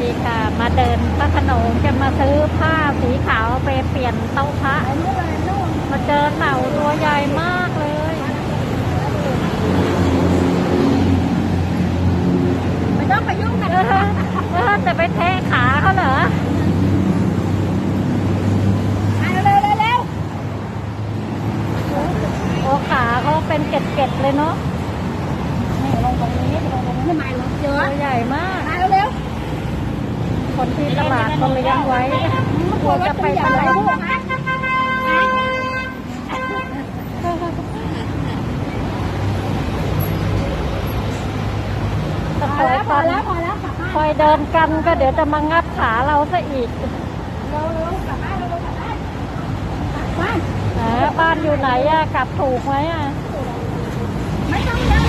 ดีค่ะ มาเดินพระโขนงจะมาซื้อผ้าสีขาวไปเปลี่ยนเต้าพระมาเจอเต่าตัวใหญ่มากเลย ไม่ต้องไปยุ่งเอนะอเออจะไปแทะขาเขาเหรอเร็วเร็วเร็วโอ้ขาเขาเป็นเกล็ดๆเลยเนาะ นี่ลงตรงนี้ลงตรงนี้ทำไมลงเย ตั อะ วใหญ่มาก มาเร็วเร็ว คนที่ตลาดเขาเลี้ยงไว้กลัวจะไปตลาดพอแล้วพอแล้วพอแล้วคอยเดินกันก็เดี๋ยวจะมางับขาเราซะอีกเร็วเร็วกลับบ้านเร็วกลับบ้านกลับบ้านบ้านอยู่ไหนอะกลับถูกไหมอะไม่ต้องเยอะ